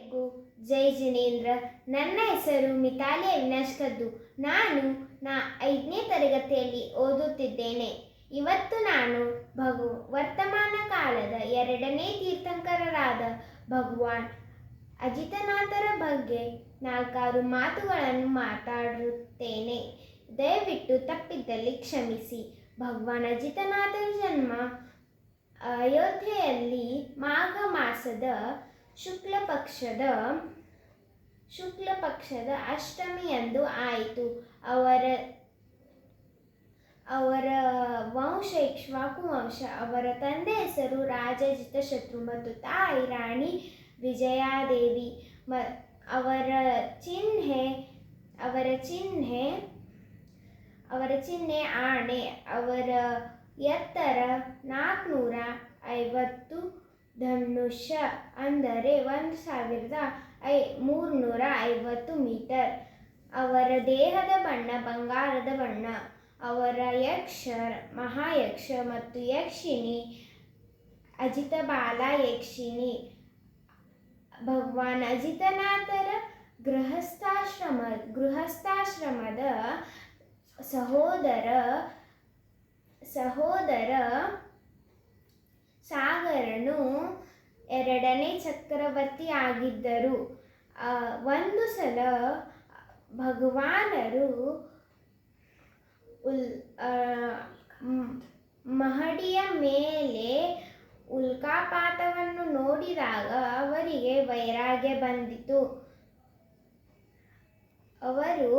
ಎಲ್ಲರಿಗೂ ಜೈ ಜಿನೇಂದ್ರ. ನನ್ನ ಹೆಸರು ಮಿತಾಲಿ ಅವಿನಾಶ್ ಕದ್ದು ನಾನು ನಾ ಐದನೇ ತರಗತಿಯಲ್ಲಿ ಓದುತ್ತಿದ್ದೇನೆ. ಇವತ್ತು ನಾನು ಭಗು ವರ್ತಮಾನ ಕಾಲದ ಎರಡನೇ ತೀರ್ಥಂಕರರಾದ ಭಗವಾನ್ ಅಜಿತನಾಥರ ಬಗ್ಗೆ ನಾಲ್ಕಾರು ಮಾತುಗಳನ್ನು ಮಾತಾಡುತ್ತೇನೆ. ದಯವಿಟ್ಟು ತಪ್ಪಿದ್ದಲ್ಲಿ ಕ್ಷಮಿಸಿ. ಭಗವಾನ್ ಅಜಿತನಾಥರ ಜನ್ಮ ಅಯೋಧ್ಯೆಯಲ್ಲಿ ಮಾಘ ಮಾಸದ ಶುಕ್ಲ ಪಕ್ಷದ ಶುಕ್ಲ ಪಕ್ಷದ ಅಷ್ಟಮಿಯಂದು ಆಯಿತು. ಅವರ ಅವರ ವಂಶ ಇಕ್ಷ್ವಾಕು ವಂಶ, ಅವರ ತಂದೆ ಹೆಸರು ರಾಜಜಿತ ಶತ್ರು ಮತ್ತು ತಾಯಿ ರಾಣಿ ವಿಜಯಾದೇವಿ. ಮ, ಅವರ ಚಿಹ್ನೆ ಅವರ ಚಿಹ್ನೆ ಅವರ ಚಿಹ್ನೆ ಆಣೆ, ಅವರ ಎತ್ತರ ನಾಲ್ಕುನೂರ ಐವತ್ತು ಧನುಷ ಅಂದರೆ ಒಂದು ಸಾವಿರದ ಐ, ಮೂರುನೂರ ಐವತ್ತು ಮೀಟರ್. ಅವರ ದೇಹದ ಬಣ್ಣ ಬಂಗಾರದ ಬಣ್ಣ. ಅವರ ಯಕ್ಷ, ಮಹಾಯಕ್ಷ ಮತ್ತು ಯಕ್ಷಿಣಿ ಅಜಿತಬಾಲ ಯಕ್ಷಿಣಿ. ಭಗವಾನ್ ಅಜಿತನಾಥರ ಗೃಹಸ್ಥಾಶ್ರಮ, ಗೃಹಸ್ಥಾಶ್ರಮದ ಸಹೋದರ ಸಹೋದರ ಸಾಗರನು ಎರಡನೇ ಚಕ್ರವರ್ತಿ ಆಗಿದ್ದರು. ಒಂದು ಸಲ ಭಗವಾನರು ಉಲ್ ಮಹಡಿಯ ಮೇಲೆ ಉಲ್ಕಾಪಾತವನ್ನು ನೋಡಿದಾಗ ಅವರಿಗೆ ವೈರಾಗ್ಯ ಬಂದಿತು. ಅವರು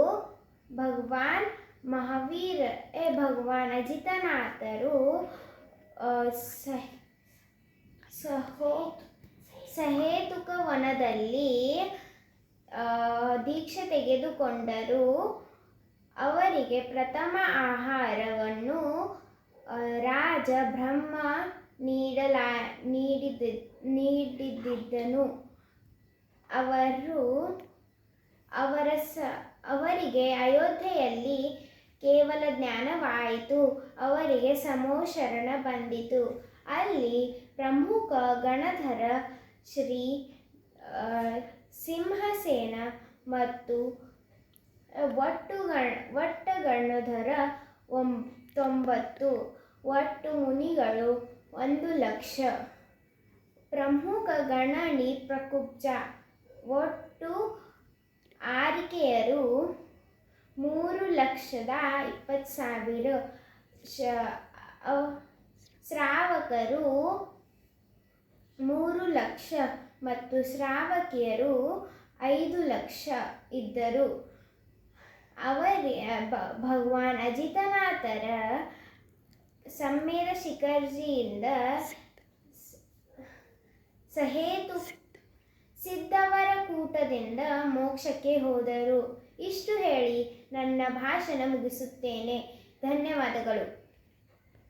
ಭಗವಾನ್ ಮಹಾವೀರ ಭಗವಾನ್ ಅಜಿತನಾಥರು ಆ, ಸ- ಸಹೋ ಸಹೇತುಕ ವನದಲ್ಲಿ ದೀಕ್ಷೆ ತೆಗೆದುಕೊಂಡರು. ಅವರಿಗೆ ಪ್ರಥಮ ಆಹಾರವನ್ನು ರಾಜ ಬ್ರಹ್ಮ ನೀಡಲಾ, ನೀಡಿದ ನೀಡಿದ್ದನು ಅವರು, ಅವರ ಸ, ಅವರಿಗೆ ಅಯೋಧ್ಯೆಯಲ್ಲಿ ಕೇವಲ ಜ್ಞಾನವಾಯಿತು. ಅವರಿಗೆ ಸಮೋಶರಣ ಬಂದಿತು. ಅಲ್ಲಿ ಪ್ರಮುಖ ಗಣಧರ ಶ್ರೀ ಸಿಂಹಸೇನ ಮತ್ತು ಒಟ್ಟು ಗಣ, ಒಟ್ಟ ಗಣಧರ ತೊಂಬತ್ತು, ಒಟ್ಟು ಮುನಿಗಳು ಒಂದು ಲಕ್ಷ. ಪ್ರಮುಖ ಗಣನಿ ಪ್ರಕುಬ್ಜ, ಒಟ್ಟು ಆರಿಕೆಯರು ಮೂರು ಲಕ್ಷದ ಇಪ್ಪತ್ತು ಸಾವಿರ. ಶ್ರಾವಕರು ಮೂರು ಲಕ್ಷ ಮತ್ತು ಶ್ರಾವಕಿಯರು ಐದು ಲಕ್ಷ ಇದ್ದರು. ಅವರ ಭಗವಾನ್ ಅಜಿತನಾಥರ ಸಮ್ಮೇರ ಶಿಖರ್ಜಿಯಿಂದ ಸಹೇತು ಸಿದ್ಧವರ ಕೂಟದಿಂದ ಮೋಕ್ಷಕ್ಕೆ ಹೋದರು. ಇಷ್ಟು ಹೇಳಿ ನನ್ನ ಭಾಷಣ ಮುಗಿಸುತ್ತೇನೆ. ಧನ್ಯವಾದಗಳು.